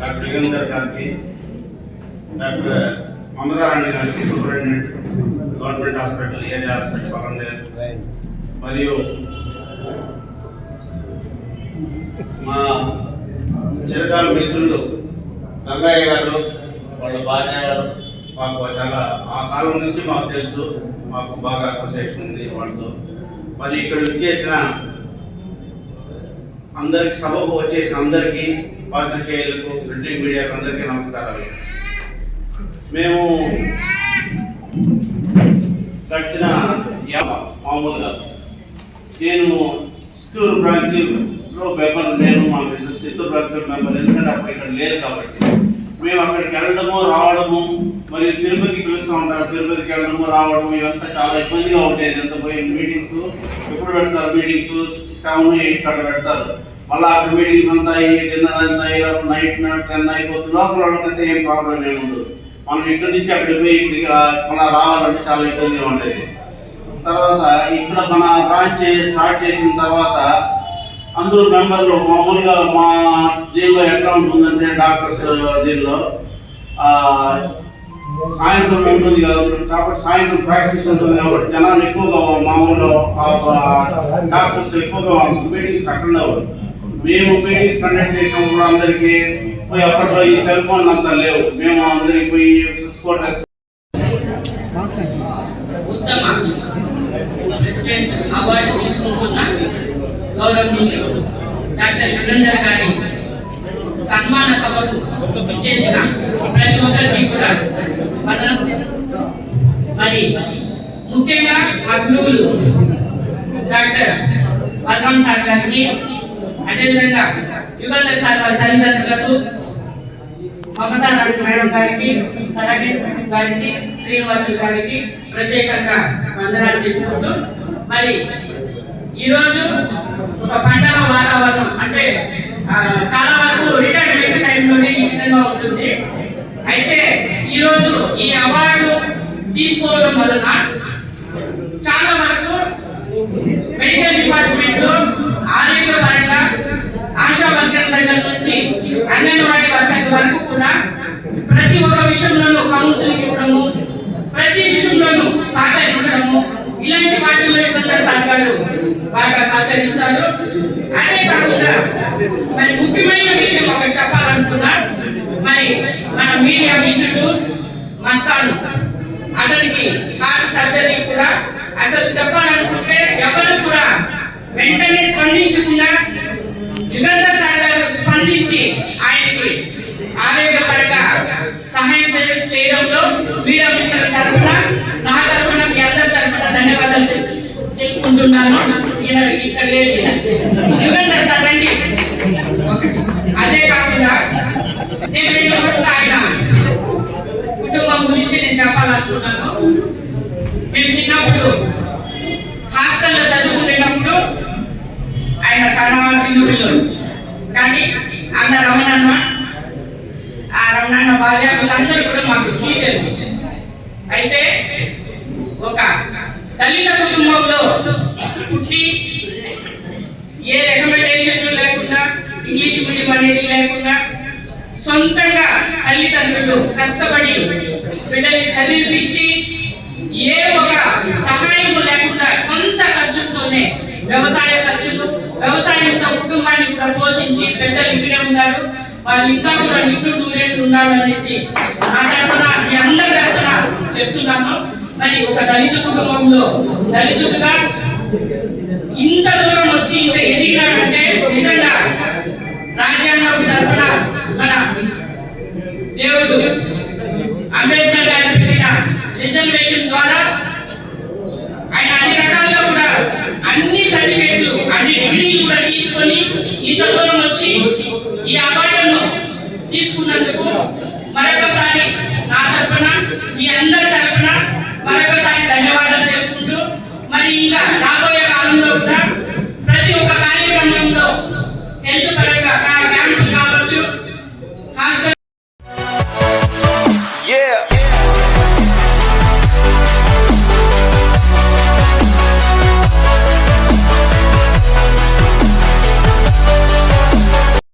Doctor Yugandhar గారికి doctor Mamatarani గారికి superintendent government hospital area hospital మరియు మా చిరకాల మిత్రులు గంగయ్య గారు వాళ్ళ భార్య గారు మాకు చాలా ఆ కాలం నుంచి మాకు తెలుసు మాకు బాగా అసోసియేషన్ ఉంది వాళ్ళతో. మరి ఇక్కడ వచ్చేసిన అందరికి సభకు వచ్చేసిన అందరికీ పాత్రికేయులకు ప్రింటింగ్ మీడియాకు అందరికీ నమస్కారాలు. మేము గడిచిన మామూలుగా నేను చిత్తూరు బ్రాంచ్లో మెంబర్ నేను మా బిజినెస్ చిత్తూరు బ్రాంచ్ మెంబర్ ఎందుకంటే అప్పుడు ఇక్కడ లేదు కాబట్టి. మేము అక్కడికి వెళ్ళడము రావడము మరియు తిరుపతికి పిలుస్తూ ఉంటారు తిరుపతికి వెళ్ళడము రావడము ఇవంతా చాలా ఇబ్బందిగా ఉండేది ఎంత పోయి మీటింగ్స్ ఎప్పుడు పెడతారు మీటింగ్స్ సెవెన్ ఎయిట్ కాడ పెడతారు. మళ్ళీ అక్కడ మీటింగ్స్ అంతా డిన్నర్ అంతా నైట్ టెన్ అయిపోతుంది. లోపల వాళ్ళకైతే ఏం ప్రాబ్లం ఏమి ఉండదు. మనం ఇక్కడి నుంచి అక్కడికి పోయి ఇక్కడికి మన రావాలంటే చాలా ఇబ్బందిగా ఉండేది. తర్వాత ఇక్కడ మన బ్రాంచ్ స్టార్ట్ చేసిన తర్వాత అందరూ మెంబర్లు మామూలుగా మా దీనిలో ఎట్లా ఉంటుందంటే డాక్టర్స్ దీనిలో సాయంత్రం ఉంటుంది కాబట్టి కాబట్టి సాయంత్రం ప్రాక్టీస్ ఉంటుంది కాబట్టి జనాలు ఎక్కువగా మామూలుగా ఆ, డాక్టర్స్ ఎక్కువగా మీటింగ్స్ అటెండ్ అవ్వరు మేము మీటింగ్స్ కండక్ట్ చేసినప్పుడు అందరికీ పోయి అప్పట్లో ఈ సెల్ ఫోన్ అంతా లేవు. మేము అందరికి పోయి చూసుకోవడం ఉత్తమ. ప్రెసిడెంట్ అవార్డు తీసుకుంటున్న గౌరవనీయులు డాక్టర్ నరేంద్ర గారి సన్మాన సభకు ఇచ్చేసిన ప్రతి ఒక్కరికి కూడా వదనం మరి ముఖ్యంగా ఆ గురువులు డాక్టర్ బలరాం సార్ గారికి అదేవిధంగా యుగంధర్ సార్ వారి తల్లిదండ్రులకు మమతా నాయుడు మేడం గారికి తరగే గారికి శ్రీనివాసులు గారికి ప్రత్యేకంగా వందనాలు చెప్పుకుంటూ మరి ఈరోజు ఒక పండగ వాతావరణం అంటే చాలా వరకు రిటైర్మెంట్ టైంలోనే ఈ విధంగా ఉంటుంది అయితే ఈరోజు ఈ అవార్డు తీసుకోవడం వలన చాలా వరకు మెడికల్ డిపార్ట్మెంట్ ఆరోగ్య పరంగా ఆశా వర్గాల దగ్గర నుంచి అంగన్వాడీ వర్గాల వరకు కూడా ప్రతి ఒక్క విషయంలోనూ కౌన్సిలింగ్ ఇవ్వడము ప్రతి విషయంలోనూ సహకరించడము ఇలాంటి వాటిల్లో ఇబ్బంది సహకారు బాగా సహకరిస్తారు. అదే కాకుండా మరి ముఖ్యమైన విషయం ఒకటి చెప్పాలనుకున్నా మరి మన మీడియా మిత్రుడు మస్తాను అతనికి హార్ట్ సర్జరీ కూడా. అసలు చెప్పాలనుకుంటే ఎవరు కూడా వెంటనే స్పందించకుండా యుగంధర్ సార్ గారు స్పందించి ఆయనకి ఆరోగ్యపరంగా సహాయం చేయడంలో మీడియా మిత్రుల తరఫున నా తరఫున మీ అందరి తరఫున ధన్యవాదాలు తెలు- తెలుపుకుంటున్నాను. ఇక్కడ లేదు యుగంధర్ సార్ రండి నేను చెప్పాలనుకున్నాను. మేము చిన్నప్పుడు హాస్టల్లో చదువుకునేటప్పుడు ఆయన చాలా చిన్న పిల్లలు. కానీ అన్న రమణన్న ఆ రమణన్న భార్య వీళ్ళందరూ కూడా మాకు సీనియర్ అయితే ఒక దళిత కుటుంబంలో పుట్టి ఏ రికమెండేషన్ లేకుండా ఇంగ్లీష్ మీడియం అనేది లేకుండా సొంతంగా తల్లిదండ్రులు కష్టపడి బిడ్డని చదివిపించి ఏ ఒక సహాయం లేకుండా సొంత ఖర్చులతోనే వ్యవసాయ ఖర్చులు వ్యవసాయంతో కుటుంబాన్ని కూడా పోషించి పెద్దలు ఇక్కడే ఉన్నారు. వాళ్ళు ఇంకా కూడా నిట్టు నూరేళ్ళు ఉండాలనేసి నా తరఫున మీ అందరి తరఫున చెప్తున్నాను. మరి ఒక దళిత కుటుంబంలో దళితుడుగా ఇంత దూరం వచ్చి ఇంత ఎదిగినాడంటే నిజంగా రాజ్యాంగం తరఫున మన దేవుడు గౌరవం వచ్చి ఈ అవార్డును తీసుకున్నందుకు మరొకసారి నా తరఫున మీ అందరి తరఫున మరొకసారి ధన్యవాదాలు తెలుపుకుంటూ మరి ఇంకా రాబోయే కాలంలో కూడా